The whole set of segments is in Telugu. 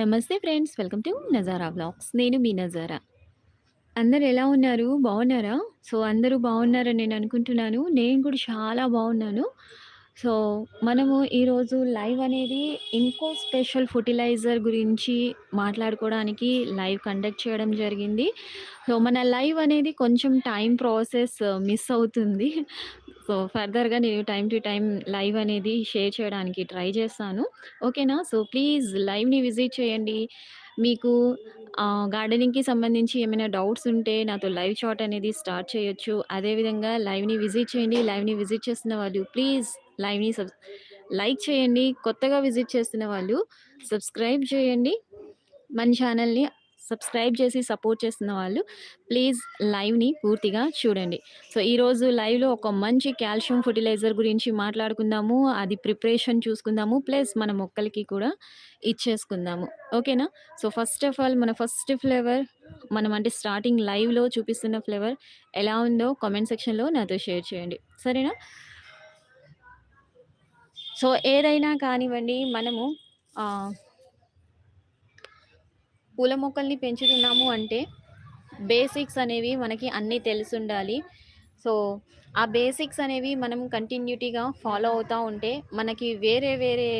నమస్తే friends. Welcome to Nazara vlogs. నేను మీ నజారా. అందరు ఎలా ఉన్నారు? బాగున్నారా? సో, అందరూ బాగున్నారని నేను అనుకుంటున్నాను. నేను కూడా చాలా బాగున్నాను. సో, మనము ఈరోజు లైవ్ అనేది ఇంకో స్పెషల్ ఫర్టిలైజర్ గురించి మాట్లాడుకోవడానికి లైవ్ కండక్ట్ చేయడం జరిగింది. సో, మన లైవ్ అనేది కొంచెం టైం ప్రాసెస్ uh, మిస్ అవుతుంది. సో, ఫర్దర్‌గా నేను టైం టు టైం లైవ్ అనేది షేర్ చేయడానికి ట్రై చేస్తాను. ఓకేనా? సో, ప్లీజ్ లైవ్‌ని విజిట్ చేయండి. మీకు గార్డెనింగ్‌కి సంబంధించి ఏమైనా డౌట్స్ ఉంటే నాతో లైవ్ షాట్ అనేది స్టార్ట్ చేయొచ్చు. అదేవిధంగా లైవ్‌ని విజిట్ చేయండి. లైవ్‌ని విజిట్ చేస్తున్న వాళ్ళు ప్లీజ్ లైవ్‌ని సబ్ లైక్ చేయండి. కొత్తగా విజిట్ చేస్తున్న వాళ్ళు సబ్స్క్రైబ్ చేయండి. మన ఛానల్‌ని సబ్స్క్రైబ్ చేసి సపోర్ట్ చేస్తున్న వాళ్ళు ప్లీజ్ లైవ్‌ని పూర్తిగా చూడండి. సో, ఈరోజు లైవ్‌లో ఒక మంచి కాల్షియం ఫర్టిలైజర్ గురించి మాట్లాడుకుందాము. అది ప్రిపరేషన్ చూసుకుందాము. ప్లస్ మన మొక్కలకి కూడా ఇచ్చేసుకుందాము. ఓకేనా? సో, ఫస్ట్ ఆఫ్ ఆల్ మన ఫస్ట్ ఫ్లేవర్ మనం అంటే స్టార్టింగ్ లైవ్‌లో చూపిస్తున్న ఫ్లేవర్ ఎలా ఉందో కామెంట్ సెక్షన్‌లో నాతో షేర్ చేయండి. సరేనా? సో, ఏదైనా కానివ్వండి మనము పూల మొక్కల్ని పెంచుతున్నాము అంటే బేసిక్స్ అనేవి మనకి అన్నీ తెలిసుండాలి. సో, ఆ బేసిక్స్ అనేవి మనం కంటిన్యూటీగా ఫాలో అవుతూ ఉంటే మనకి వేరే వేరే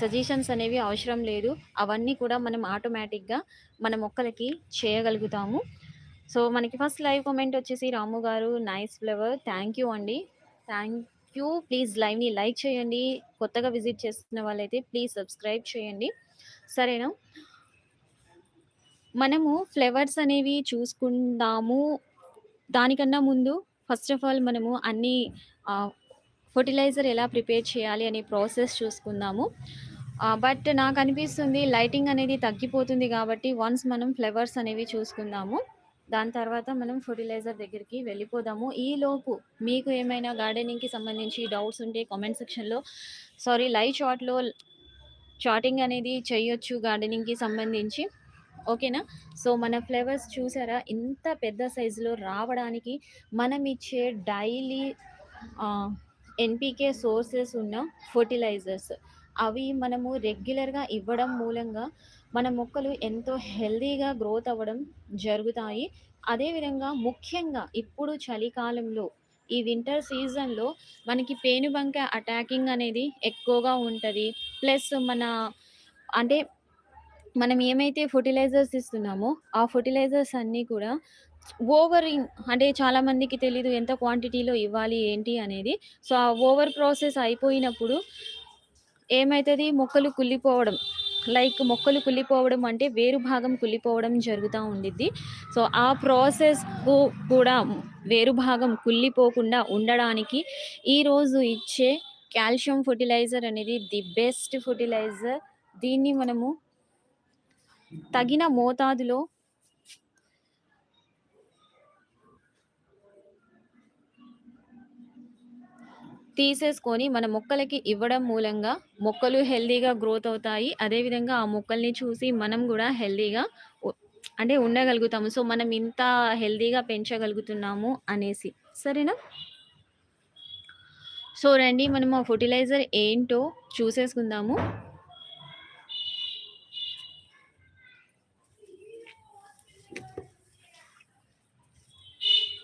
సజెషన్స్ అనేవి అవసరం లేదు. అవన్నీ కూడా మనం ఆటోమేటిక్‌గా మన మొక్కలకి చేయగలుగుతాము. సో, మనకి ఫస్ట్ లైవ్ కామెంట్ వచ్చేసి రాము గారు నైస్ ఫ్లవర్ థ్యాంక్ యూ అండి. Thank you. ప్లీజ్ లైవ్‌ని లైక్ చేయండి. కొత్తగా విజిట్ చేస్తున్న వాళ్ళైతే ప్లీజ్ సబ్స్క్రైబ్ చేయండి. సరేనా? మనము ఫ్లేవర్స్ అనేవి చూసుకుందాము. దానికన్నా ముందు ఫస్ట్ ఆఫ్ ఆల్ మనము అన్నీ ఆహ్, ఫర్టిలైజర్ ఎలా ప్రిపేర్ చేయాలి అనే ప్రాసెస్ చూసుకుందాము. ఆహ్, బట్ నాకనిపిస్తుంది లైటింగ్ అనేది తగ్గిపోతుంది కాబట్టి వన్స్ మనం ఫ్లేవర్స్ అనేవి చూసుకుందాము. దాని తర్వాత మనం ఫర్టిలైజర్ దగ్గరికి వెళ్ళిపోదాము. ఈలోపు మీకు ఏమైనా గార్డెనింగ్‌కి సంబంధించి డౌట్స్ ఉంటే కామెంట్ సెక్షన్‌లో సారీ లైవ్ చాట్‌లో చాటింగ్ అనేది చేయొచ్చు గార్డెనింగ్‌కి సంబంధించి. ఓకేనా? సో, మన ఫ్లేవర్స్ చూసారా? ఇంత పెద్ద సైజులో రావడానికి మనం ఇచ్చే డైలీ ఎన్పికే సోర్సెస్ ఉన్న ఫర్టిలైజర్స్. అవి మనము రెగ్యులర్‌గా ఇవ్వడం మూలంగా మన మొక్కలు ఎంతో హెల్తీగా గ్రోత్ అవ్వడం జరుగుతాయి. అదేవిధంగా ముఖ్యంగా ఇప్పుడు చలికాలంలో ఈ వింటర్ సీజన్‌లో మనకి పేనుబంక అటాకింగ్ అనేది ఎక్కువగా ఉంటుంది ప్లస్ మన అంటే మనం ఏమైతే ఫర్టిలైజర్స్ ఇస్తున్నామో ఆ ఫర్టిలైజర్స్ అన్నీ కూడా ఓవర్ ఇన్ అంటే చాలామందికి తెలీదు ఎంత క్వాంటిటీలో ఇవ్వాలి ఏంటి అనేది. సో, ఆ ఓవర్ ప్రాసెస్ అయిపోయినప్పుడు ఏమవుతుంది మొక్కలు కుళ్ళిపోవడం. లైక్ మొక్కలు కుళ్ళిపోవడం అంటే వేరు భాగం కుళ్ళిపోవడం జరుగుతూ ఉండిద్ది. సో, ఆ ప్రాసెస్‌కు కూడా వేరు భాగం కుళ్ళిపోకుండా ఉండడానికి ఈరోజు ఇచ్చే కాల్షియం ఫర్టిలైజర్ అనేది ది బెస్ట్ ఫర్టిలైజర్. దీన్ని మనము తగిన మోతాదులో తీసేసుకొని మన మొక్కలకి ఇవ్వడం మూలంగా మొక్కలు హెల్దీగా గ్రోత్ అవుతాయి. అదేవిధంగా ఆ మొక్కల్ని చూసి మనం కూడా హెల్తీగా అంటే ఉండగలుగుతాము. సో, మనం ఇంత హెల్తీగా పెంచగలుగుతున్నాము అనేసి. సరేనా? సో, రండి మనం ఆ ఫర్టిలైజర్ ఏంటో చూసేసుకుందాము.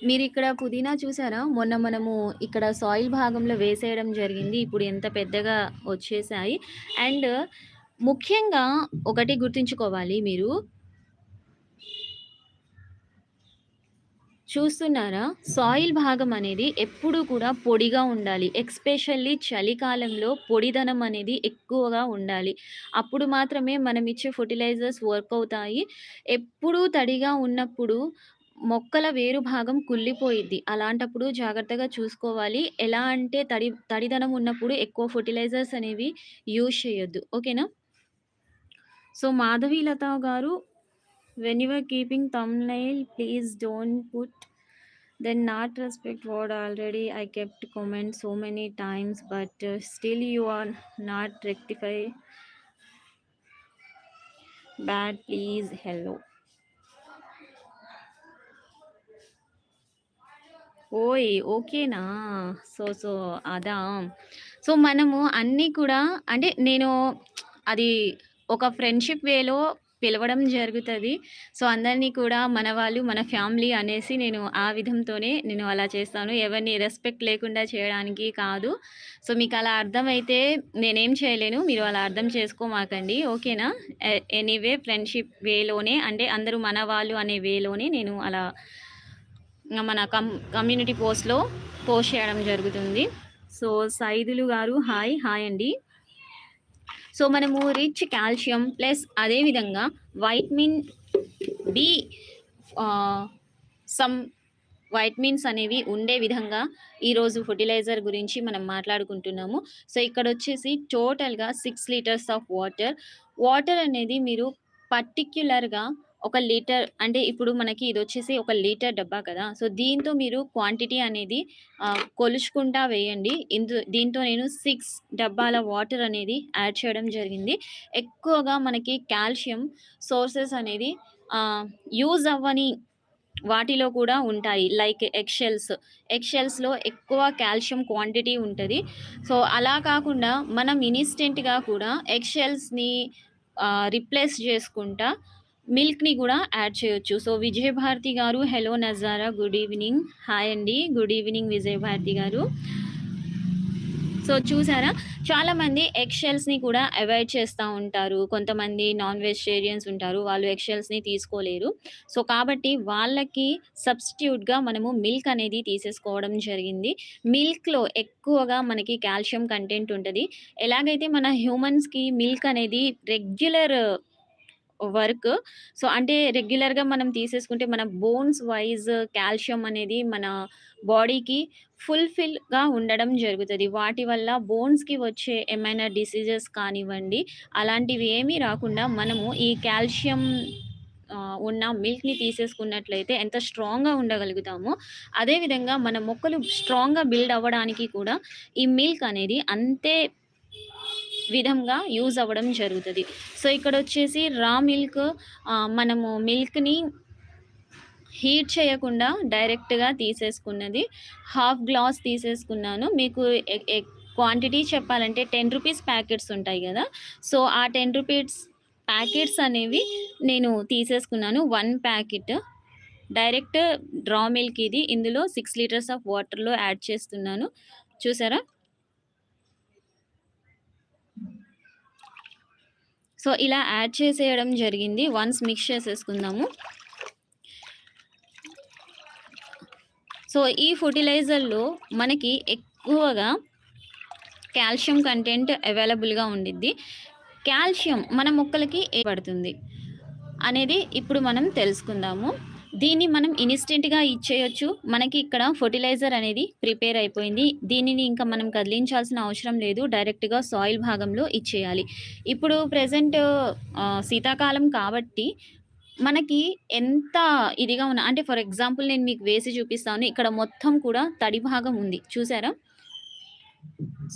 మీరు ఇక్కడ పుదీనా చూసారా? మొన్న మనము ఇక్కడ సాయిల్ భాగంలో వేసేయడం జరిగింది. ఇప్పుడు ఎంత పెద్దగా వచ్చేసాయి. అండ్ ముఖ్యంగా ఒకటి గుర్తుంచుకోవాలి మీరు చూస్తున్నారా? సాయిల్ భాగం అనేది ఎప్పుడూ కూడా పొడిగా ఉండాలి. ఎక్స్పెషల్లీ చలికాలంలో పొడిదనం అనేది ఎక్కువగా ఉండాలి. అప్పుడు మాత్రమే మనం ఇచ్చే ఫర్టిలైజర్స్ వర్క్ అవుతాయి. ఎప్పుడూ తడిగా ఉన్నప్పుడు మొక్కల వేరు భాగం కుళ్ళిపోయిద్ది. అలాంటప్పుడు జాగ్రత్తగా చూసుకోవాలి. ఎలా అంటే తడి తడిదనం ఉన్నప్పుడు ఎక్కువ ఫర్టిలైజర్స్ అనేవి యూజ్ చేయొద్దు. ఓకేనా? సో, మాధవీలత గారు when you keeping thumbnail please don't put then not respect word already I kept comment so many times but still you are not rectify bad please hello. ఓయ్! ఓకేనా? సో, సో అదా! సో, మనము అన్నీ కూడా అంటే నేను అది ఒక ఫ్రెండ్‌షిప్ వేలో పిలవడం జరుగుతుంది సో, అందరిని కూడా మన వాళ్ళు, మన ఫ్యామిలీ అనేసి నేను ఆ విధంతోనే నేను అలా చేస్తాను. ఎవరిని రెస్పెక్ట్ లేకుండా చేయడానికి కాదు. సో, మీకు అలా అర్థమైతే నేనేం చేయలేను. మీరు అలా అర్థం చేసుకోమాకండి. ఓకేనా? ఎనీవే ఫ్రెండ్‌షిప్ వేలోనే అంటే అందరూ మన వాళ్ళు అనే వేలోనే నేను అలా మన కమ్ కమ్యూనిటీ పోస్ట్‌లో పోస్ట్ చేయడం జరుగుతుంది. సో, సైదులు గారు హాయ్. హాయ్ అండి. సో, మనము రిచ్ కాల్షియం ప్లస్ అదే విధంగా వైటమిన్ బి సమ్ వైటమిన్స్ అనేవి ఉండే విధంగా ఈరోజు ఫర్టిలైజర్ గురించి మనం మాట్లాడుకుంటున్నాము. సో, ఇక్కడ వచ్చేసి టోటల్‌గా six litres of water. Water అనేది మీరు పర్టిక్యులర్‌గా ఒక లీటర్ అంటే ఇప్పుడు మనకి ఇది వచ్చేసి ఒక లీటర్ డబ్బా కదా! సో, దీంతో మీరు క్వాంటిటీ అనేది కొలుచుకుంటా వేయండి. ఇందు దీంతో నేను సిక్స్ డబ్బాల వాటర్ అనేది యాడ్ చేయడం జరిగింది. ఎక్కువగా మనకి కాల్షియం సోర్సెస్ అనేది యూజ్ అవ్వని వాటిలో కూడా ఉంటాయి. Like egg shells shells. ఎక్కువ కాల్షియం క్వాంటిటీ ఉంటుంది సో, అలా కాకుండా మనం ఇన్‌స్టెంట్‌గా కూడా ఎక్షెల్స్ని రిప్లేస్ చేసుకుంటా మిల్క్‌ని కూడా యాడ్ చేయొచ్చు. సో, విజయభారతి గారు hello Nazara good evening. Hi అండి. గుడ్ ఈవెనింగ్ విజయభారతి గారు. సో, చూసారా? చాలామంది ఎగ్షెల్స్ని కూడా అవాయిడ్ చేస్తూ ఉంటారు. కొంతమంది నాన్ వెజిటేరియన్స్ ఉంటారు. వాళ్ళు ఎగ్షెల్స్ని తీసుకోలేరు. సో, కాబట్టి వాళ్ళకి సబ్‌స్టిట్యూట్‌గా మనము మిల్క్ అనేది తీసేసుకోవడం జరిగింది. మిల్క్‌లో ఎక్కువగా మనకి కాల్షియం కంటెంట్ ఉంటుంది ఎలాగైతే మన హ్యూమన్స్‌కి మిల్క్ అనేది రెగ్యులర్ వర్క్. సో, అంటే రెగ్యులర్‌గా మనం తీసేసుకుంటే మన బోన్స్ వైస్ కాల్షియం అనేది మన బాడీకి ఫుల్‌ఫిల్‌గా ఉండడం జరుగుతుంది వాటి వల్ల బోన్స్‌కి వచ్చే ఏమైనా డిసీజెస్ కానివ్వండి, అలాంటివి ఏమీ రాకుండా మనము ఈ కాల్షియం ఉన్న మిల్క్‌ని తీసేసుకున్నట్లయితే ఎంత స్ట్రాంగ్‌గా ఉండగలుగుతామో, అదేవిధంగా మన మొక్కలు స్ట్రాంగ్‌గా బిల్డ్ అవ్వడానికి కూడా ఈ మిల్క్ అనేది అంతే విధంగా యూజ్ అవ్వడం జరుగుతుంది సో, ఇక్కడ వచ్చేసి రా మిల్క్ మనము మిల్క్‌ని హీట్ చేయకుండా డైరెక్ట్‌గా తీసేసుకున్నది. హాఫ్ గ్లాస్ తీసేసుకున్నాను. మీకు క్వాంటిటీ చెప్పాలంటే 10 రూపీస్ ప్యాకెట్స్ ఉంటాయి కదా సో, ఆ 10 రూపీస్ ప్యాకెట్స్ అనేవి నేను తీసేసుకున్నాను. One packet direct draw milk ఇది. ఇందులో సిక్స్ లీటర్స్ ఆఫ్ వాటర్‌లో యాడ్ చేస్తున్నాను. చూసారా? సో, ఇలా యాడ్ చేసేయడం జరిగింది. వన్స్ మిక్స్ చేసేసుకుందాము. సో, ఈ ఫర్టిలైజర్లో మనకి ఎక్కువగా కాల్షియం కంటెంట్ అవైలబుల్‌గా ఉండిద్ది. కాల్షియం మన మొక్కలకి ఏ పడుతుంది అనేది ఇప్పుడు మనం తెలుసుకుందాము. దీన్ని మనం ఇన్‌స్టెంట్‌గా ఇచ్చేయచ్చు మనకి ఇక్కడ ఫర్టిలైజర్ అనేది ప్రిపేర్ అయిపోయింది. దీనిని ఇంకా మనం కదిలించాల్సిన అవసరం లేదు. డైరెక్ట్‌గా సాయిల్ భాగంలో ఇచ్చేయాలి. ఇప్పుడు ప్రజెంట్ శీతాకాలం కాబట్టి మనకి ఎంత ఇదిగా ఉన్న అంటే ఫర్ ఎగ్జాంపుల్ నేను మీకు వేసి చూపిస్తాను. ఇక్కడ మొత్తం కూడా తడి భాగం ఉంది. చూసారా?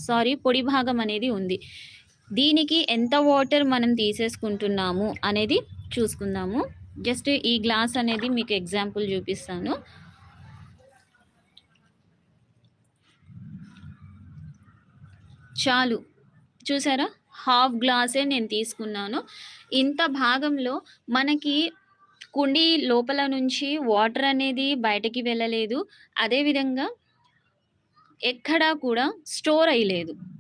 సారీ పొడి భాగం అనేది ఉంది. దీనికి ఎంత వాటర్ మనం తీసేసుకుంటున్నాము అనేది చూసుకుందాము. జస్ట్ ఈ గ్లాస్ అనేది మీకు ఎగ్జాంపుల్ చూపిస్తాను. చాలు. చూసారా? హాఫ్ గ్లాసే నేను తీసుకున్నాను. ఇంత భాగంలో మనకి కుండీ లోపల నుంచి వాటర్ అనేది బయటకి వెళ్ళలేదు. అదేవిధంగా ఎక్కడా కూడా స్టోర్ అయ్యలేదు.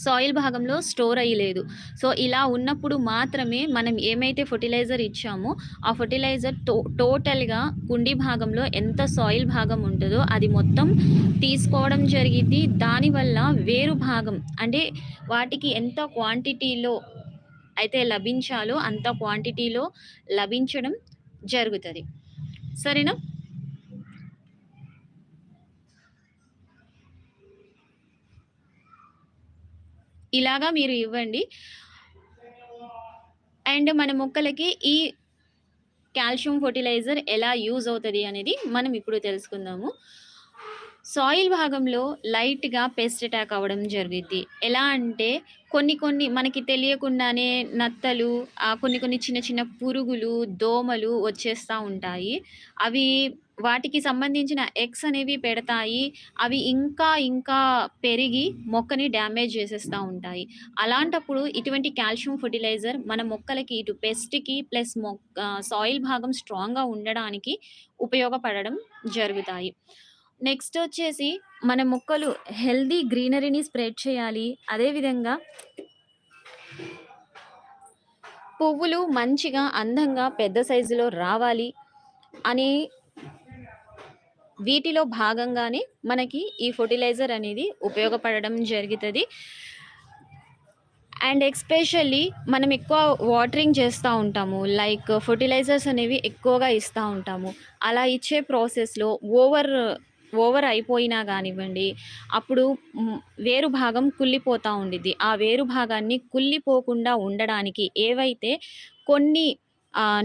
సాయిల్ భాగంలో స్టోర్ అయ్యలేదు. సో, ఇలా ఉన్నప్పుడు మాత్రమే మనం ఏమైతే ఫెర్టిలైజర్ ఇచ్చామో, ఆ ఫెర్టిలైజర్ టో టోటల్‌గా కుండీ భాగంలో ఎంత సాయిల్ భాగం ఉంటుందో అది మొత్తం తీసుకోవడం జరిగింది దానివల్ల వేరు భాగం అంటే వాటికి ఎంత క్వాంటిటీలో అయితే లభించాలో అంత క్వాంటిటీలో లభించడం జరుగుతుంది సరేనా? ఇలాగా మీరు ఇవ్వండి. అండ్ మన మొక్కలకి ఈ కాల్షియం ఫర్టిలైజర్ ఎలా యూజ్ అవుతుంది అనేది మనం ఇప్పుడు తెలుసుకుందాము. సాయిల్ భాగంలో లైట్‌గా పెస్ట్ అటాక్ అవ్వడం జరుగుద్ది ఎలా అంటే కొన్ని కొన్ని మనకి తెలియకుండానే నత్తలు కొన్ని కొన్ని చిన్న చిన్న పురుగులు, దోమలు వచ్చేస్తూ ఉంటాయి. అవి వాటికి సంబంధించిన ఎగ్స్ అనేవి పెడతాయి. అవి ఇంకా ఇంకా పెరిగి మొక్కని డ్యామేజ్ చేసేస్తూ ఉంటాయి. అలాంటప్పుడు ఇటువంటి కాల్షియం ఫర్టిలైజర్ మన మొక్కలకి ఇటు పెస్ట్‌కి ప్లస్ మొక్క సాయిల్ భాగం స్ట్రాంగ్‌గా ఉండడానికి ఉపయోగపడడం జరుగుతాయి. నెక్స్ట్ వచ్చేసి మన మొక్కలు హెల్దీ గ్రీనరీని స్ప్రెడ్ చేయాలి. అదే విధంగా పువ్వులు మంచిగా, అందంగా, పెద్ద సైజులో రావాలి అని వీటిలో భాగంగానే మనకి ఈ ఫర్టిలైజర్ అనేది ఉపయోగపడడం జరుగుతుంది అండ్ ఎక్స్పెషల్లీ మనం ఎక్కువ వాటరింగ్ చేస్తూ ఉంటాము. లైక్ ఫర్టిలైజర్స్ అనేవి ఎక్కువగా ఇస్తూ ఉంటాము. అలా ఇచ్చే ప్రాసెస్‌లో ఓవర్ ఓవర్ అయిపోయినా కానివ్వండి అప్పుడు వేరు భాగం కుళ్ళిపోతూ ఉండిద్ది. ఆ వేరు భాగాన్ని కుళ్ళిపోకుండా ఉండడానికి ఏవైతే కొన్ని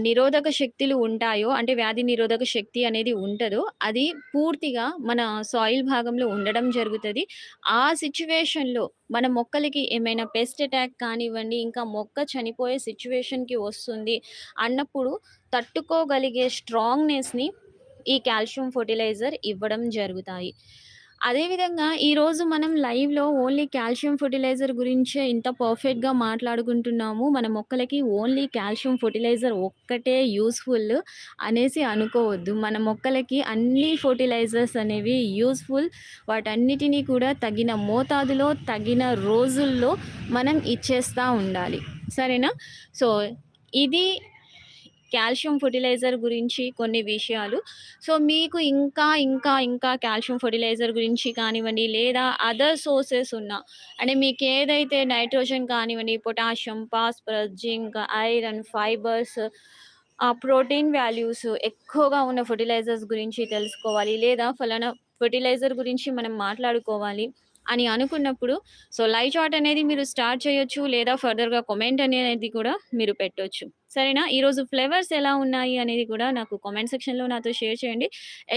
నిరోధక శక్తులు ఉంటాయో అంటే వ్యాధి నిరోధక శక్తి అనేది ఉంటుందో అది పూర్తిగా మన సాయిల్ భాగంలో ఉండడం జరుగుతుంది ఆ సిచ్యువేషన్లో మన మొక్కలకి ఏమైనా పెస్ట్ అటాక్ కానివ్వండి, ఇంకా మొక్క చనిపోయే సిచ్యువేషన్కి వస్తుంది అన్నప్పుడు తట్టుకోగలిగే స్ట్రాంగ్‌నెస్‌ని ఈ కాల్షియం ఫెర్టిలైజర్ ఇవ్వడం జరుగుతాయి. అదేవిధంగా ఈరోజు మనం లైవ్‌లో ఓన్లీ కాల్షియం ఫెర్టిలైజర్ గురించే ఇంత పర్ఫెక్ట్‌గా మాట్లాడుకుంటున్నాము. మన మొక్కలకి ఓన్లీ కాల్షియం ఫర్టిలైజర్ ఒక్కటే యూస్ఫుల్ అనేసి అనుకోవద్దు. మన మొక్కలకి అన్ని ఫెర్టిలైజర్స్ అనేవి యూస్ఫుల్ వాటన్నిటిని కూడా తగిన మోతాదులో, తగిన రోజుల్లో మనం ఇచ్చేస్తూ ఉండాలి. సరేనా? సో, ఇది కాల్షియం ఫర్టిలైజర్ గురించి కొన్ని విషయాలు. సో, మీకు ఇంకా, ఇంకా, ఇంకా కాల్షియం ఫెర్టిలైజర్ గురించి కానివ్వండి, లేదా అదర్ సోర్సెస్ ఉన్న అంటే మీకు ఏదైతే నైట్రోజన్ కానివ్వండి, potassium, phosphorus, zinc, iron, fibres ఆ ప్రోటీన్ వాల్యూస్ ఎక్కువగా ఉన్న ఫెర్టిలైజర్స్ గురించి తెలుసుకోవాలి. లేదా ఫలానా ఫెర్టిలైజర్ గురించి మనం మాట్లాడుకోవాలి అని అనుకున్నప్పుడు సో, లైవ్ చాట్ అనేది మీరు స్టార్ట్ చేయొచ్చు. లేదా ఫర్దర్‌గా కామెంట్ అనేది కూడా మీరు పెట్టొచ్చు. సరేనా? ఈరోజు ఫ్లేవర్స్ ఎలా ఉన్నాయి అనేది కూడా నాకు కామెంట్ సెక్షన్‌లో నాతో షేర్ చేయండి.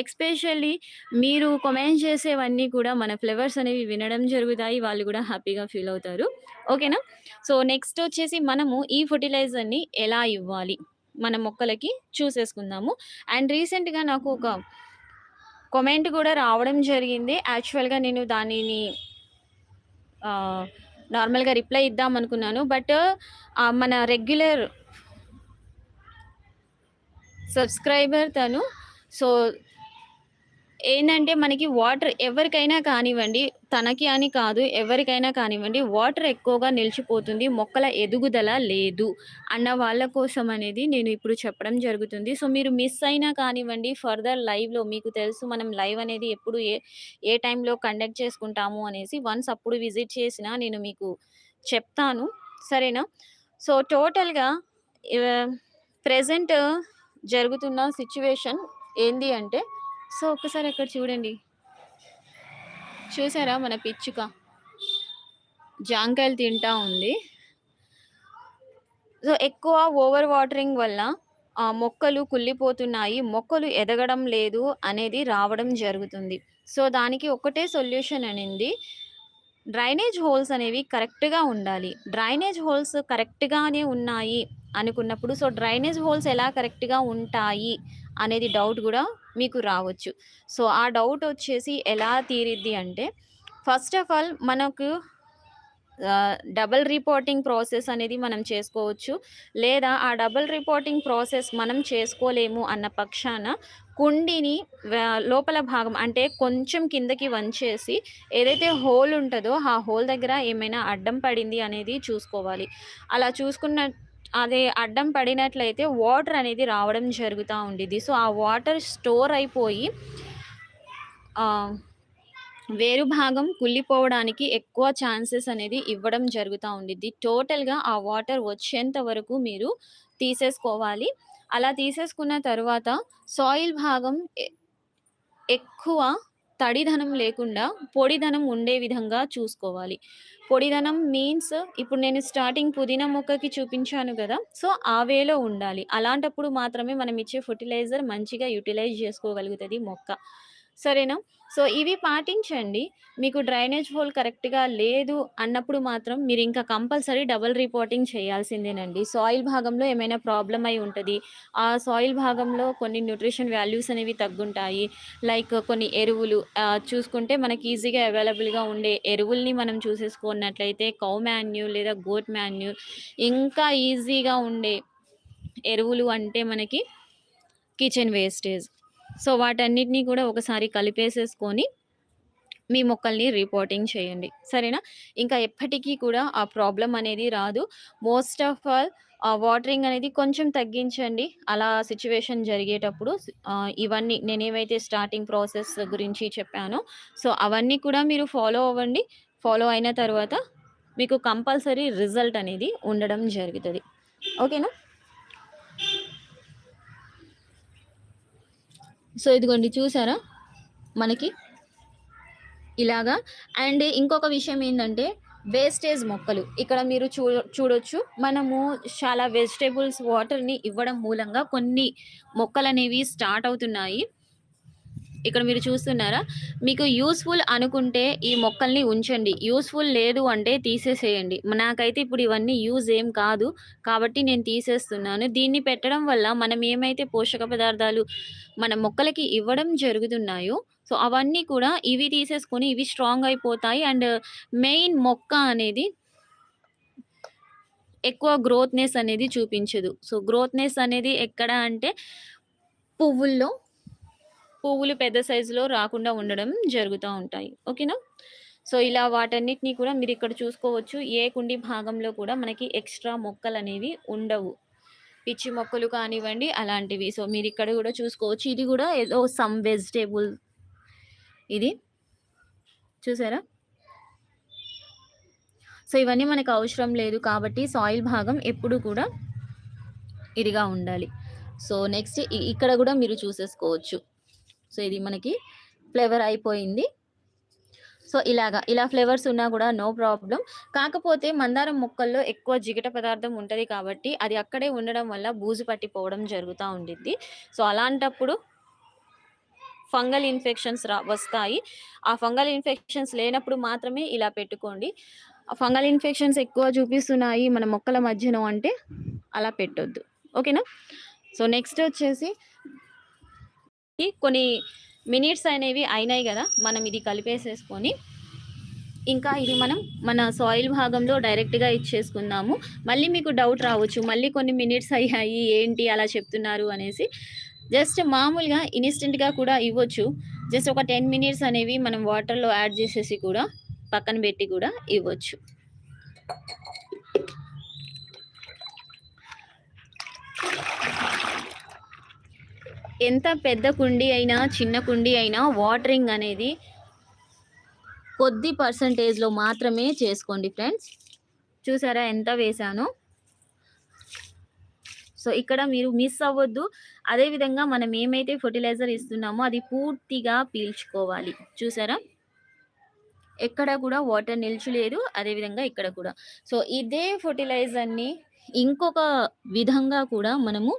ఎస్పెషల్లీ మీరు కామెంట్ చేసేవన్నీ కూడా మన ఫ్లేవర్స్ అనేవి వినడం జరుగుతాయి. వాళ్ళు కూడా హ్యాపీగా ఫీల్ అవుతారు. ఓకేనా? సో, నెక్స్ట్ వచ్చేసి మనము ఈ ఫర్టిలైజర్ని ఎలా ఇవ్వాలి? మన మొక్కలకి చూసేసుకుందాము. అండ్ రీసెంట్‌గా నాకు ఒక కమెంట్ కూడా రావడం జరిగింది. యాక్చువల్‌గా నేను దానిని నార్మల్‌గా రిప్లై ఇద్దాం అనుకున్నాను. బట్ మన రెగ్యులర్ సబ్స్క్రైబర్ తను. సో ఏంటంటే మనకి వాటర్ ఎవరికైనా కానివ్వండి, తనకి అని కాదు ఎవరికైనా కానివ్వండి, వాటర్ ఎక్కువగా నిలిచిపోతుంది. మొక్కల ఎదుగుదల లేదు అన్న వాళ్ళ కోసం అనేది నేను ఇప్పుడు చెప్పడం జరుగుతుంది. సో, మీరు మిస్ అయినా కానివ్వండి ఫర్దర్ లైవ్‌లో మీకు తెలుసు మనం లైవ్ అనేది ఎప్పుడు ఏ ఏ టైంలో కండక్ట్ చేసుకుంటాము అనేసి వన్స్ అప్పుడు విజిట్ చేసినా నేను మీకు చెప్తాను. సరేనా? సో, టోటల్‌గా ప్రజెంట్ జరుగుతున్న సిచ్యువేషన్ ఏంది అంటే సో, ఒక్కసారి అక్కడ చూడండి. చూసారా మన పిచ్చుక? జాంకాయలు తింటా ఉంది. సో, ఎక్కువ ఓవర్ వాటరింగ్ వల్ల ఆ మొక్కలు కుళ్ళిపోతున్నాయి. మొక్కలు ఎదగడం లేదు అనేది రావడం జరుగుతుంది. సో, దానికి ఒకటే సొల్యూషన్ అనేది డ్రైనేజ్ హోల్స్ అనేవి కరెక్ట్‌గా ఉండాలి. డ్రైనేజ్ హోల్స్ కరెక్ట్‌గానే ఉన్నాయి అనుకున్నప్పుడు సో, డ్రైనేజ్ హోల్స్ ఎలా కరెక్ట్‌గా ఉంటాయి అనేది డౌట్ కూడా మీకు రావచ్చు. సో, ఆ డౌట్ వచ్చేసి ఎలా తీరిద్ది అంటే ఫస్ట్ ఆఫ్ ఆల్ మనకు డబల్ డబుల్ రిపోర్టింగ్ ప్రాసెస్ అనేది మనం చేసుకోవచ్చు. లేదా ఆ డబుల్ రిపోర్టింగ్ ప్రాసెస్ మనం చేసుకోలేము అన్న పక్షాన కుండీని లోపల భాగం అంటే కొంచెం కిందకి వంచేసి ఏదైతే హోల్ ఉంటుందో ఆ హోల్ దగ్గర ఏమైనా అడ్డం పడింది అనేది చూసుకోవాలి. అలా చూసుకున్న అది అడ్డం పడినట్లయితే వాటర్ అనేది రావడం జరుగుతూ ఉండిద్ది. సో, ఆ వాటర్ స్టోర్ అయిపోయి వేరు భాగం కుళ్ళిపోవడానికి ఎక్కువ ఛాన్సెస్ అనేది ఇవ్వడం జరుగుతూ ఉండిద్ది. టోటల్‌గా ఆ వాటర్ వచ్చేంత వరకు మీరు తీసేసుకోవాలి. అలా తీసేసుకున్న తర్వాత సాయిల్ భాగం ఎక్కువ తడిదనం లేకుండా పొడిదనం ఉండే విధంగా చూసుకోవాలి. పొడిదనం మీన్స్ ఇప్పుడు నేను స్టార్టింగ్ పుదీనా మొక్కకి చూపించాను కదా సో, ఆ వేలో ఉండాలి. అలాంటప్పుడు మాత్రమే మనం ఇచ్చే ఫర్టిలైజర్ మంచిగా యుటిలైజ్ చేసుకోగలుగుతుంది మొక్క. సరేనా? సో, ఇవి పాటించండి. మీకు డ్రైనేజ్ హోల్ కరెక్ట్‌గా లేదు అన్నప్పుడు మాత్రం మీరు ఇంకా కంపల్సరీ డబుల్ రిపోర్టింగ్ చేయాల్సిందేనండి. సాయిల్ భాగంలో ఏమైనా ప్రాబ్లమ్ అయి ఉంటుంది ఆ సాయిల్ భాగంలో కొన్ని న్యూట్రిషన్ వాల్యూస్ అనేవి తగ్గుంటాయి. లైక్ కొన్ని ఎరువులు చూసుకుంటే మనకి ఈజీగా అవైలబుల్‌గా ఉండే ఎరువుల్ని మనం చూసేసుకున్నట్లయితే కౌ మాన్యూర్ లేదా గోట్ మాన్యూర్ ఇంకా ఈజీగా ఉండే ఎరువులు అంటే మనకి కిచెన్ వేస్టేజ్. సో, వాటన్నిటిని కూడా ఒకసారి కలిపేసేసుకొని మీ మొక్కల్ని రిపోర్టింగ్ చేయండి. సరేనా? ఇంకా ఎప్పటికీ కూడా ఆ ప్రాబ్లం అనేది రాదు. మోస్ట్ ఆఫ్ ఆల్ ఆ వాటరింగ్ అనేది కొంచెం తగ్గించండి. అలా సిచ్యువేషన్ జరిగేటప్పుడు ఇవన్నీ నేను ఏవైతే స్టార్టింగ్ ప్రాసెస్ గురించి చెప్పానో, సో, అవన్నీ కూడా మీరు ఫాలో అవ్వండి. ఫాలో అయిన తర్వాత మీకు కంపల్సరీ రిజల్ట్ అనేది ఉండడం జరుగుతుంది ఓకేనా? సో, ఇదిగోండి చూసారా? మనకి ఇలాగా అండ్ ఇంకొక విషయం ఏంటంటే వేస్టేజ్ మొక్కలు. ఇక్కడ మీరు చూ చూడొచ్చు. మనము చాలా వెజిటేబుల్స్ వాటర్‌ని ఇవ్వడం మూలంగా కొన్ని మొక్కలనేవి స్టార్ట్ అవుతున్నాయి. ఇక్కడ మీరు చూస్తున్నారా? మీకు యూస్ఫుల్ అనుకుంటే ఈ మొక్కల్ని ఉంచండి. యూస్ఫుల్ లేదు అంటే తీసేసేయండి. నాకైతే ఇప్పుడు ఇవన్నీ యూజ్ ఏం కాదు. కాబట్టి నేను తీసేస్తున్నాను. దీన్ని పెట్టడం వల్ల మనం ఏమైతే పోషక పదార్థాలు మన మొక్కలకి ఇవ్వడం జరుగుతున్నాయో, సో, అవన్నీ కూడా ఇవి తీసేసుకొని ఇవి స్ట్రాంగ్ అయిపోతాయి. అండ్ మెయిన్ మొక్క అనేది ఎక్కువ గ్రోత్‌నెస్ అనేది చూపించదు. సో, గ్రోత్‌నెస్ అనేది ఎక్కడ అంటే పువ్వుల్లో పువ్వులు పెద్ద సైజులో రాకుండా ఉండడం జరుగుతూ ఉంటాయి. ఓకేనా? సో, ఇలా వాటన్నిటిని కూడా మీరు ఇక్కడ చూసుకోవచ్చు. ఏ కుండీ భాగంలో కూడా మనకి ఎక్స్‌ట్రా మొక్కలు అనేవి ఉండవు. పిచ్చి మొక్కలు కానివ్వండి అలాంటివి. సో, మీరు ఇక్కడ కూడా చూసుకోవచ్చు. ఇది కూడా ఏదో సమ్ వెజిటేబుల్ ఇది. చూసారా? సో, ఇవన్నీ మనకు అవసరం లేదు కాబట్టి సాయిల్ భాగం ఎప్పుడు కూడా ఇదిగా ఉండాలి. సో, నెక్స్ట్ ఇక్కడ కూడా మీరు చూసేసుకోవచ్చు. సో, ఇది మనకి ఫ్లేవర్ అయిపోయింది. సో, ఇలాగా ఇలా ఫ్లేవర్స్ ఉన్నా కూడా నో ప్రాబ్లం కాకపోతే మందారం మొక్కల్లో ఎక్కువ జిగట పదార్థం ఉంటుంది కాబట్టి అది అక్కడే ఉండడం వల్ల బూజు పట్టిపోవడం జరుగుతూ ఉండిద్ది. సో, అలాంటప్పుడు ఫంగల్ ఇన్ఫెక్షన్స్ రా వస్తాయి. ఆ ఫంగల్ ఇన్ఫెక్షన్స్ లేనప్పుడు మాత్రమే ఇలా పెట్టుకోండి. ఆ ఫంగల్ ఇన్ఫెక్షన్స్ ఎక్కువ చూపిస్తున్నాయి మన మొక్కల మధ్యన అంటే అలా పెట్టొద్దు. ఓకేనా? సో, నెక్స్ట్ వచ్చేసి కొన్ని మినిట్స్ అనేవి అయినాయి కదా మనం ఇది కలిపేసేసుకొని ఇంకా ఇది మనం మన సాయిల్ భాగంలో డైరెక్ట్‌గా ఇచ్చేసుకుందాము. మళ్ళీ మీకు డౌట్ రావచ్చు. మళ్ళీ కొన్ని మినిట్స్ అయ్యాయి ఏంటి అలా చెప్తున్నారు అనేసి. జస్ట్ మామూలుగా ఇన్స్టెంట్గా కూడా ఇవ్వచ్చు. జస్ట్ ఒక 10 మినిట్స్ అనేవి మనం వాటర్‌లో యాడ్ చేసేసి కూడా పక్కన పెట్టి కూడా ఇవ్వచ్చు. ఎంత పెద్ద కుండీ అయినా, చిన్న కుండీ అయినా వాటరింగ్ అనేది కొద్ది పర్సెంటేజ్‌లో మాత్రమే చేసుకోండి ఫ్రెండ్స్. చూసారా ఎంత వేసాను సో, ఇక్కడ మీరు మిస్ అవ్వద్దు. అదేవిధంగా మనం ఏమైతే ఫర్టిలైజర్ ఇస్తున్నామో అది పూర్తిగా పీల్చుకోవాలి. చూసారా? ఎక్కడ కూడా వాటర్ నిల్చలేదు. అదే విధంగా ఇక్కడ కూడా. సో, ఇదే ఫర్టిలైజర్ని ఇంకొక విధంగా కూడా మనము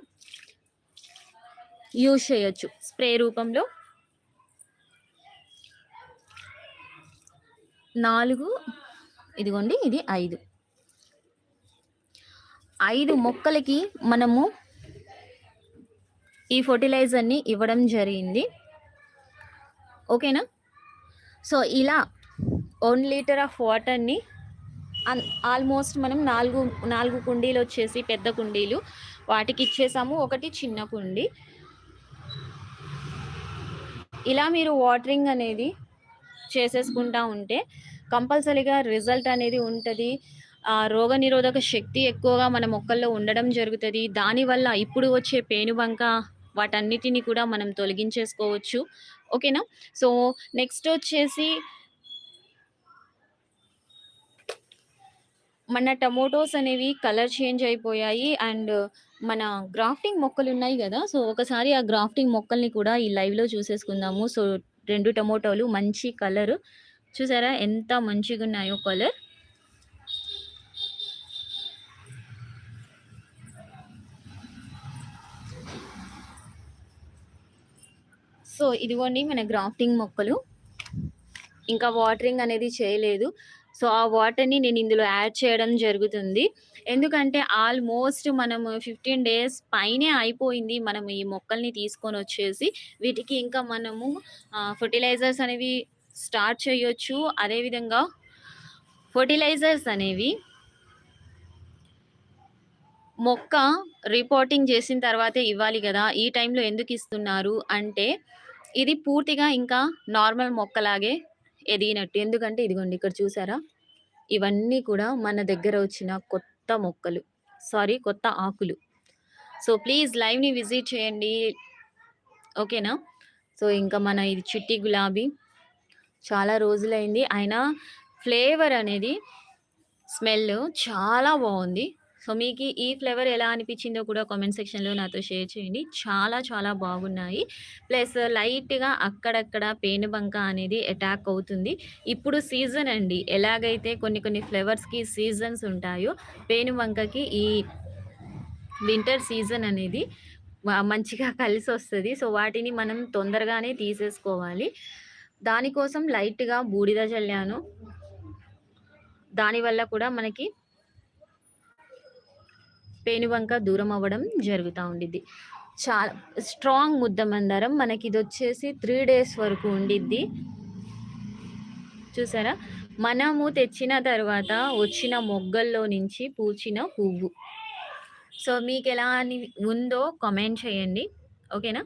యూజ్ చేయొచ్చు. స్ప్రే రూపంలో నాలుగు ఇదిగోండి ఇది 5. 5 మొక్కలకి మనము ఈ ఫర్టిలైజర్ని ఇవ్వడం జరిగింది. ఓకేనా? సో, ఇలా వన్ లీటర్ ఆఫ్ వాటర్‌ని అన్ ఆల్మోస్ట్ మనం నాలుగు నాలుగు కుండీలు వచ్చేసి పెద్ద కుండీలు. వాటికి ఇచ్చేసాము. ఒకటి చిన్న కుండీ. ఇలా మీరు వాటరింగ్ అనేది చేసేసుకుంటా ఉంటే కంపల్సరీగా రిజల్ట్ అనేది ఉంటుంది రోగ రోగనిరోధక శక్తి ఎక్కువగా మన మొక్కల్లో ఉండడం జరుగుతుంది దానివల్ల ఇప్పుడు వచ్చే పేనుబంక వాటన్నిటిని కూడా మనం తొలగించేసుకోవచ్చు. ఓకేనా? సో, నెక్స్ట్ వచ్చేసి మన టమోటోస్ అనేవి కలర్ చేంజ్ అయిపోయాయి. అండ్ మన గ్రాఫ్టింగ్ మొక్కలు ఉన్నాయి కదా సో, ఒకసారి ఆ గ్రాఫ్టింగ్ మొక్కల్ని కూడా ఈ లైవ్‌లో చూసేసుకుందాము. సో, రెండు టమోటోలు మంచి కలర్. చూసారా ఎంత మంచిగా ఉన్నాయో కలర్. సో, ఇదిగోండి మన గ్రాఫ్టింగ్ మొక్కలు. ఇంకా వాటరింగ్ అనేది చేయలేదు. సో, ఆ వాటర్‌ని నేను ఇందులో యాడ్ చేయడం జరుగుతుంది. ఎందుకంటే ఆల్మోస్ట్ మనము 15 డేస్ పైనే అయిపోయింది. మనం ఈ మొక్కల్ని తీసుకొని వచ్చేసి వీటికి ఇంకా మనము ఫర్టిలైజర్స్ ఫెర్టిలైజర్స్ అనేవి స్టార్ట్ చేయొచ్చు. అదేవిధంగా ఫెర్టిలైజర్స్ అనేవి మొక్క రిపోర్టింగ్ చేసిన తర్వాతే ఇవ్వాలి కదా ఈ టైంలో ఎందుకు ఇస్తున్నారు అంటే, ఇది పూర్తిగా ఇంకా నార్మల్ మొక్కలాగే ఎదిగినట్టు. ఎందుకంటే ఇదిగోండి ఇక్కడ చూసారా? ఇవన్నీ కూడా మన దగ్గర వచ్చిన కొత్త మొక్కలు. సారీ కొత్త ఆకులు. సో, ప్లీజ్ లైవ్‌ని విజిట్ చేయండి. ఓకేనా? సో, ఇంకా మన ఇది చిట్టి గులాబీ. చాలా రోజులైంది. అయినా ఫ్లేవర్ అనేది స్మెల్ చాలా బాగుంది సో, మీకు ఈ ఫ్లేవర్ ఎలా అనిపించిందో కూడా కామెంట్ సెక్షన్‌లో నాతో షేర్ చేయండి. చాలా చాలా బాగున్నాయి. ప్లస్ లైట్‌గా అక్కడక్కడ పేను బంక అనేది అటాక్ అవుతుంది. ఇప్పుడు సీజన్ అండి. ఎలాగైతే కొన్ని కొన్ని ఫ్లేవర్స్కి సీజన్స్ ఉంటాయో, పేను బంకకి ఈ వింటర్ సీజన్ అనేది మంచిగా కలిసి వస్తుంది సో, వాటిని మనం తొందరగానే తీసేసుకోవాలి. దానికోసం లైట్‌గా బూడిద చల్లాను దానివల్ల కూడా మనకి పేనుబంక దూరం అవ్వడం జరుగుతూ ఉండిద్ది. చాలా స్ట్రాంగ్ ముద్ద మందారం మనకిదొచ్చేసి 3 డేస్ వరకు ఉండిద్ది. చూసారా? మనము తెచ్చిన తర్వాత వచ్చిన మొగ్గల్లో నుంచి పూచిన పువ్వు. సో, మీకెలా అని ఉందో కామెంట్ చేయండి. ఓకేనా?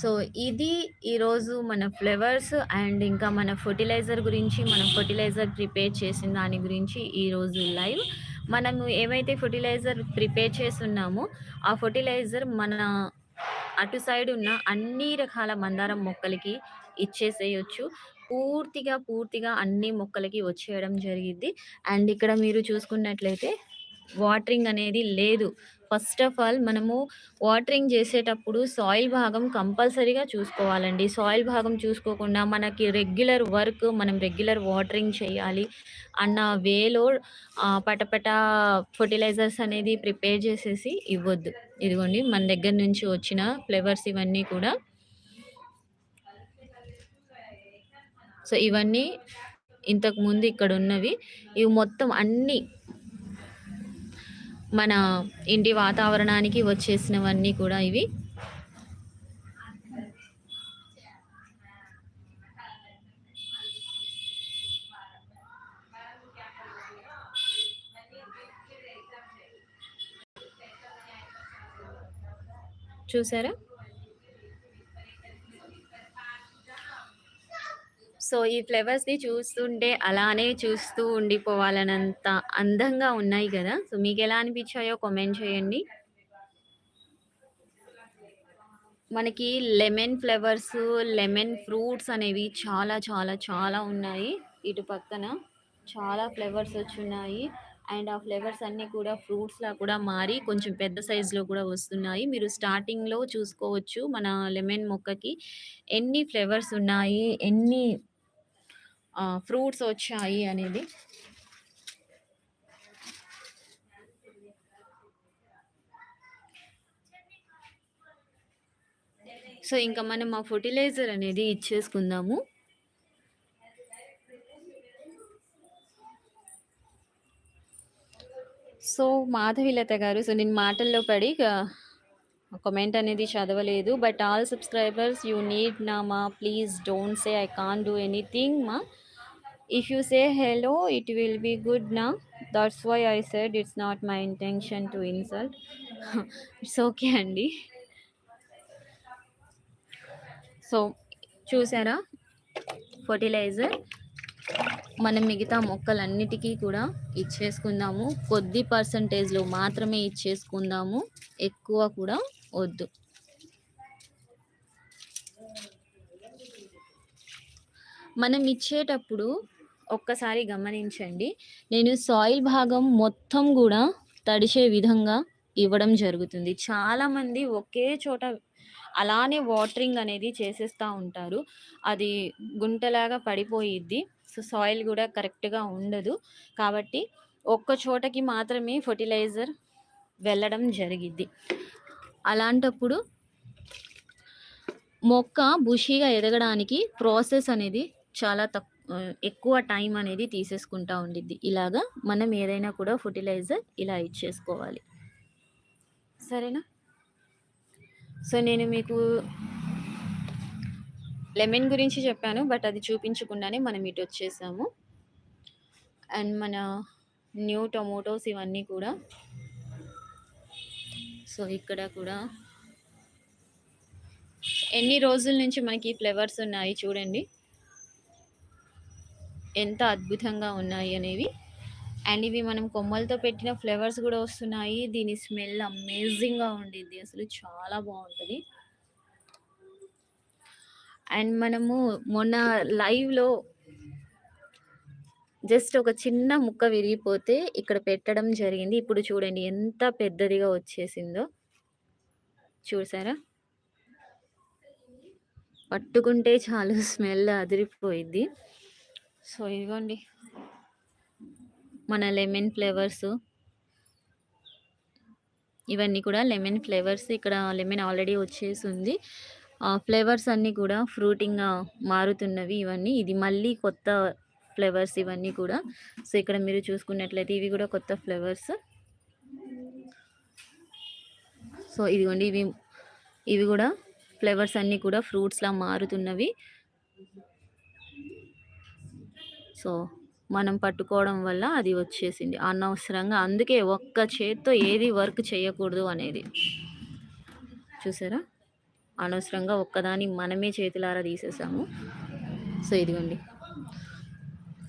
సో, ఇది ఈరోజు మన ఫ్లేవర్స్ అండ్ ఇంకా మన ఫెర్టిలైజర్ గురించి, మనం ఫెర్టిలైజర్ ప్రిపేర్ చేసిన దాని గురించి ఈరోజు లైవ్. మనము ఏమైతే ఫెర్టిలైజర్ ప్రిపేర్ చేసున్నామో, ఆ ఫర్టిలైజర్ మన అటు సైడ్ ఉన్న అన్ని రకాల మందారం మొక్కలకి ఇచ్చేసేయొచ్చు. పూర్తిగా, పూర్తిగా అన్ని మొక్కలకి వచ్చేయడం జరిగింది అండ్ ఇక్కడ మీరు చూసుకున్నట్లయితే వాటరింగ్ అనేది లేదు. ఫస్ట్ ఆఫ్ ఆల్ మనము వాటరింగ్ చేసేటప్పుడు సాయిల్ భాగం కంపల్సరీగా చూసుకోవాలండి. సాయిల్ భాగం చూసుకోకుండా మనకి రెగ్యులర్ వర్క్ మనం రెగ్యులర్ వాటరింగ్ చేయాలి అన్న వేలో పటపట ఫర్టిలైజర్స్ ఫెర్టిలైజర్స్ అనేది ప్రిపేర్ చేసేసి ఇవ్వద్దు ఇదిగోండి మన దగ్గర నుంచి వచ్చిన ఫ్లేవర్స్ ఇవన్నీ కూడా సో, ఇవన్నీ ఇంతకుముందు ఇక్కడ ఉన్నవి ఇవి మొత్తం అన్నీ మన ఇంటి వాతావరణానికి వచ్చేసినవన్నీ కూడా ఇవి. చూసారా? సో, ఈ ఫ్లేవర్స్ని చూస్తుంటే అలానే చూస్తూ ఉండిపోవాలనంత అందంగా ఉన్నాయి కదా సో, మీకు ఎలా అనిపించాయో కామెంట్ చేయండి. మనకి లెమన్ ఫ్లవర్స్, లెమన్ ఫ్రూట్స్ అనేవి చాలా చాలా చాలా ఉన్నాయి. ఇటు పక్కన చాలా ఫ్లేవర్స్ వచ్చున్నాయి. అండ్ ఆ ఫ్లేవర్స్ అన్నీ కూడా ఫ్రూట్స్‌లా కూడా మారి కొంచెం పెద్ద సైజ్‌లో కూడా వస్తున్నాయి. మీరు స్టార్టింగ్‌లో చూసుకోవచ్చు మన లెమన్ మొక్కకి ఎన్ని ఫ్లేవర్స్ ఉన్నాయి, ఎన్ని ఫ్రూట్స్ వచ్చాయి అనేది. సో, ఇంకా మనం ఆ ఫర్టిలైజర్ అనేది ఇచ్చేసుకుందాము. సో, మాధవిలత గారు సో, నేను మాటల్లో పడి కమెంట్ అనేది చదవలేదు. But all subscribers you need నా మా please don't say I can't do anything మా. If you say hello it will be good నా. That's why I said it's not my intention to insult. It's okay అండి. సో, చూసారా? ఫర్టిలైజర్ మనం మిగతా మొక్కలన్నిటికీ కూడా ఇచ్చేసుకుందాము. కొద్ది పర్సెంటేజ్‌లో మాత్రమే ఇచ్చేసుకుందాము. ఎక్కువ కూడా వద్దు. మనం ఇచ్చేటప్పుడు ఒక్కసారి గమనించండి. నేను సాయిల్ భాగం మొత్తం కూడా తడిసే విధంగా ఇవ్వడం జరుగుతుంది. చాలామంది ఒకే చోట అలానే వాటరింగ్ అనేది చేసేస్తూ ఉంటారు. అది గుంటలాగా పడిపోయిద్ది. సో, సాయిల్ కూడా కరెక్ట్‌గా ఉండదు. కాబట్టి ఒక్క చోటకి మాత్రమే ఫెర్టిలైజర్ వెళ్ళడం జరిగిద్ది. అలాంటప్పుడు మొక్క బుషీగా ఎదగడానికి ప్రాసెస్ అనేది చాలా తక్కువ ఎక్కువ టైం అనేది తీసేసుకుంటా ఉండిద్ది. ఇలాగా మనం ఏదైనా కూడా ఫర్టిలైజర్ ఇలా ఇచ్చేసుకోవాలి. సరేనా? సో, నేను మీకు లెమన్ గురించి చెప్పాను. బట్ అది చూపించకుండానే మనం ఇటు వచ్చేసాము అండ్ మన న్యూ టొమాటోస్ ఇవన్నీ కూడా సో, ఇక్కడ కూడా ఎన్ని రోజుల నుంచి మనకి ఫ్లేవర్స్ ఉన్నాయి చూడండి. ఎంత అద్భుతంగా ఉన్నాయి అనేవి. అండ్ ఇవి మనం కొమ్మలతో పెట్టిన ఫ్లేవర్స్ కూడా వస్తున్నాయి. దీని స్మెల్ అమేజింగ్‌గా ఉండిద్ది. అసలు చాలా బాగుంటుంది అండ్ మనము మొన్న లైవ్‌లో జస్ట్ ఒక చిన్న ముక్క విరిగిపోతే ఇక్కడ పెట్టడం జరిగింది. ఇప్పుడు చూడండి ఎంత పెద్దదిగా వచ్చేసిందో. చూసారా? పట్టుకుంటే చాలు స్మెల్ అదిరిపోయింది సో, ఇదిగోండి. మన లెమన్ ఫ్లేవర్స్ ఇవన్నీ కూడా లెమన్ ఫ్లేవర్స్. ఇక్కడ లెమన్ ఆల్రెడీ వచ్చేసింది ఫ్లేవర్స్ అన్నీ కూడా ఫ్రూటింగ్‌గా మారుతున్నవి ఇవన్నీ. ఇది మళ్ళీ కొత్త ఫ్లేవర్స్ ఇవన్నీ కూడా. సో, ఇక్కడ మీరు చూసుకున్నట్లయితే ఇవి కూడా కొత్త ఫ్లేవర్స్. సో, ఇదిగోండి ఇవి ఇవి కూడా ఫ్లేవర్స్ అన్నీ కూడా ఫ్రూట్స్‌లా మారుతున్నవి. సో, మనం పట్టుకోవడం వల్ల అది వచ్చేసింది. అనవసరంగా అందుకే ఒక్క చేత్తో ఏది వర్క్ చేయకూడదు అనేది. చూసారా? అనవసరంగా ఒక్కదాన్ని మనమే చేతులారా తీసేసాము. సో, ఇదిగోండి.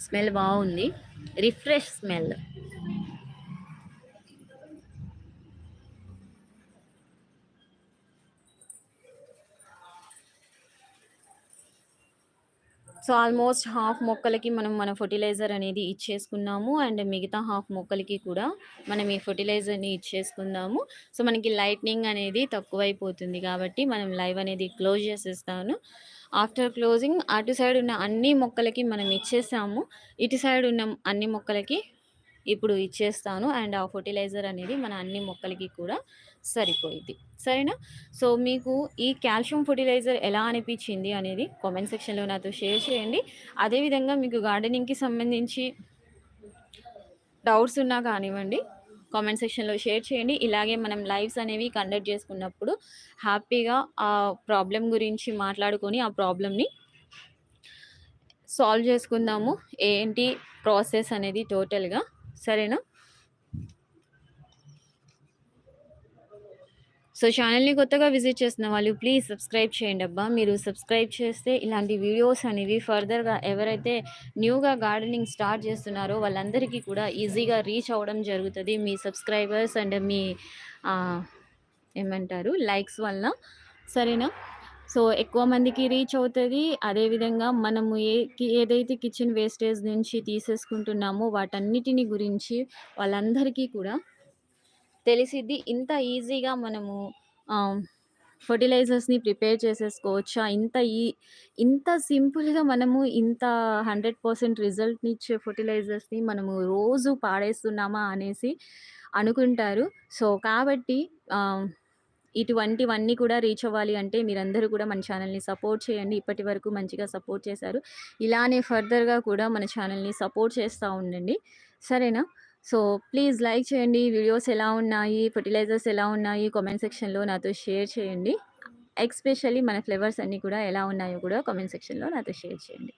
స్మెల్ బాగుంది refresh smell. So, almost half మొక్కలకి మనం మన ఫర్టిలైజర్ అనేది ఇచ్చేసుకున్నాము. అండ్ మిగతా హాఫ్ మొక్కలకి కూడా మనం ఈ ఫెర్టిలైజర్‌ని ఇచ్చేసుకుందాము. సో, మనకి లైట్నింగ్ అనేది తక్కువైపోతుంది కాబట్టి మనం లైవ్ అనేది క్లోజ్ చేసేస్తాను. ఆఫ్టర్ క్లోజింగ్ అటు సైడ్ ఉన్న అన్ని మొక్కలకి మనం ఇచ్చేసాము. ఇటు సైడ్ ఉన్న అన్ని మొక్కలకి ఇప్పుడు ఇచ్చేస్తాను. అండ్ ఆ ఫర్టిలైజర్ అనేది మన అన్ని మొక్కలకి కూడా సరిపోయింది సరేనా? సో, మీకు ఈ కాల్షియం ఫర్టిలైజర్ ఎలా అనిపించింది అనేది కామెంట్ సెక్షన్‌లో నాతో షేర్ చేయండి. అదేవిధంగా మీకు గార్డెనింగ్‌కి సంబంధించి డౌట్స్ ఉన్నా కానివ్వండి కామెంట్ సెక్షన్‌లో షేర్ చేయండి. ఇలాగే మనం లైవ్స్ అనేవి కండక్ట్ చేసుకున్నప్పుడు హ్యాపీగా ఆ ప్రాబ్లం గురించి మాట్లాడుకొని ఆ ప్రాబ్లమ్‌ని సాల్వ్ చేసుకుందాము. ఏంటి ప్రాసెస్ అనేది టోటల్‌గా. సరేనా? సో, ఛానల్ని కొత్తగా విజిట్ చేస్తున్న వాళ్ళు ప్లీజ్ సబ్స్క్రైబ్ చేయండి అబ్బా మీరు సబ్స్క్రైబ్ చేస్తే ఇలాంటి వీడియోస్ అనేవి ఫర్దర్‌గా ఎవరైతే న్యూగా గార్డెనింగ్ స్టార్ట్ చేస్తున్నారో వాళ్ళందరికీ కూడా ఈజీగా రీచ్ అవ్వడం జరుగుతుంది మీ సబ్స్క్రైబర్స్ అండ్ మీ ఏమంటారు లైక్స్ వలన. సరేనా? సో, ఎక్కువ మందికి రీచ్ అవుతుంది అదేవిధంగా మనము ఏ ఏదైతే కిచెన్ వేస్టేజ్ నుంచి తీసేసుకుంటున్నామో వాటన్నిటిని గురించి వాళ్ళందరికీ కూడా తెలిసిద్ది. ఇంత ఈజీగా మనము ఫర్టిలైజర్స్ని ప్రిపేర్ చేసేసుకోవచ్చా? ఇంత ఈ ఇంత సింపుల్‌గా మనము ఇంత 100% రిజల్ట్‌ని ఇచ్చే ఫర్టిలైజర్స్ని మనము రోజు పాడేస్తున్నామా అనేసి అనుకుంటారు. సో, కాబట్టి ఇటువంటివన్నీ కూడా రీచ్ అవ్వాలి అంటే మీరందరూ కూడా మన ఛానల్ని సపోర్ట్ చేయండి. ఇప్పటివరకు మంచిగా సపోర్ట్ చేశారు. ఇలానే ఫర్దర్‌గా కూడా మన ఛానల్ని సపోర్ట్ చేస్తూ ఉండండి. సరేనా? సో, ప్లీజ్ లైక్ చేయండి. వీడియోస్ ఎలా ఉన్నాయి? ఫెర్టిలైజర్స్ ఎలా ఉన్నాయి? కామెంట్ సెక్షన్‌లో నాతో షేర్ చేయండి. ఎక్స్పెషల్లీ మన ఫ్లేవర్స్ అన్నీ కూడా ఎలా ఉన్నాయో కూడా కామెంట్ సెక్షన్‌లో నాతో షేర్ చేయండి.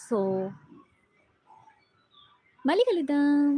సో మళ్ళీ కలుద్దాం.